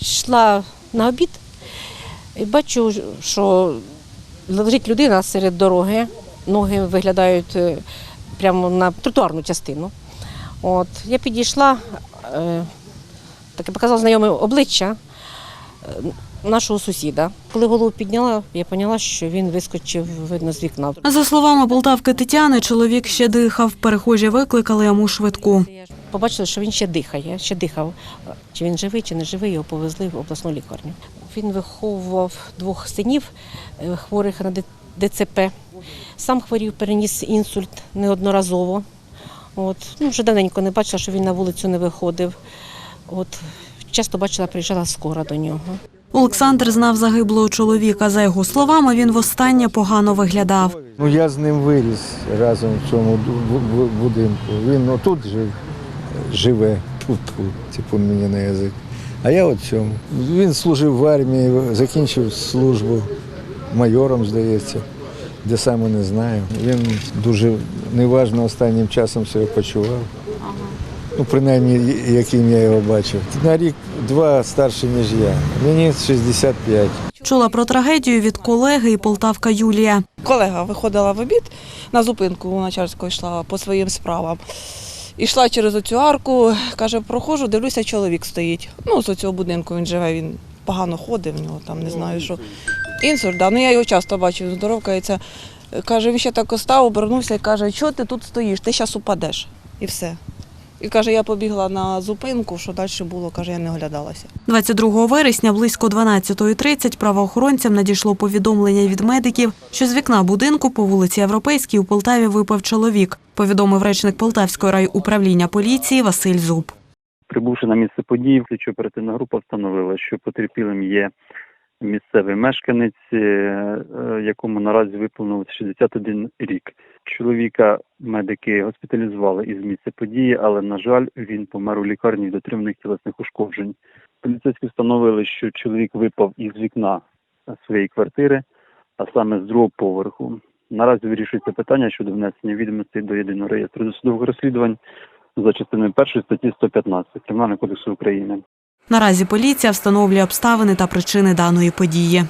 Йшла на обід і бачу, що лежить людина серед дороги, ноги виглядають е, прямо на тротуарну частину. От, я підійшла, е, таке показала знайоме обличчя нашого сусіда. Коли голову підняла, я поняла, що він вискочив видно з вікна. За словами полтавки Тетяни, чоловік ще дихав. Перехожі викликали йому швидку. Побачили, що він ще дихає, ще дихав. Чи він живий, чи не живий, його повезли в обласну лікарню. Він виховував двох синів е, хворих на ДЦП. Сам хворів, переніс інсульт неодноразово. От. Ну, вже давненько не бачила, що він на вулицю не виходив. От. Часто бачила, приїжджала скора до нього. Олександр знав загиблого чоловіка. За його словами, він востаннє погано виглядав. Ну я з ним виріс разом в цьому бу- бу- будинку. Він отут жив, живе, тут, типу мені на язик. А я от цьому. Він служив в армії, закінчив службу майором, здається, де саме не знаю. Він дуже неважно останнім часом себе почував. Ну, принаймні, яким я його бачив. На рік-два старше, ніж я. Мені 65. Чула про трагедію від колеги і полтавка Юлія. Колега виходила в обід на зупинку у Начарську йшла по своїм справам. Ішла через оцю арку, каже, проходжу, дивлюся, чоловік стоїть. Ну, з цього будинку він живе, він погано ходить, в нього там не знаю що. Інсульт, да. ну я його часто бачу, він здоровкається. Каже, він ще так остав, обернувся і каже, що ти тут стоїш, ти зараз упадеш. І все. І каже, я побігла на зупинку, що далі було, каже, я не оглядалася. 22 вересня близько 12.30 правоохоронцям надійшло повідомлення від медиків, що з вікна будинку по вулиці Європейській у Полтаві випав чоловік, повідомив речник Полтавського райуправління поліції Василь Зуб. Прибувши на місце події, слідчо оперативна група встановила, що потерпілим є місцевий мешканець, е, е, якому наразі виповнилось 61 рік. Чоловіка медики госпіталізували із місця події, але на жаль, він помер у лікарні від отриманих тілесних ушкоджень. Поліцейські встановили, що чоловік випав із вікна своєї квартири, а саме з другого поверху. Наразі вирішується питання щодо внесення відомостей до єдиного реєстру досудових розслідувань за частиною першої статті 115 Кримінального кодексу України. Наразі поліція встановлює обставини та причини даної події.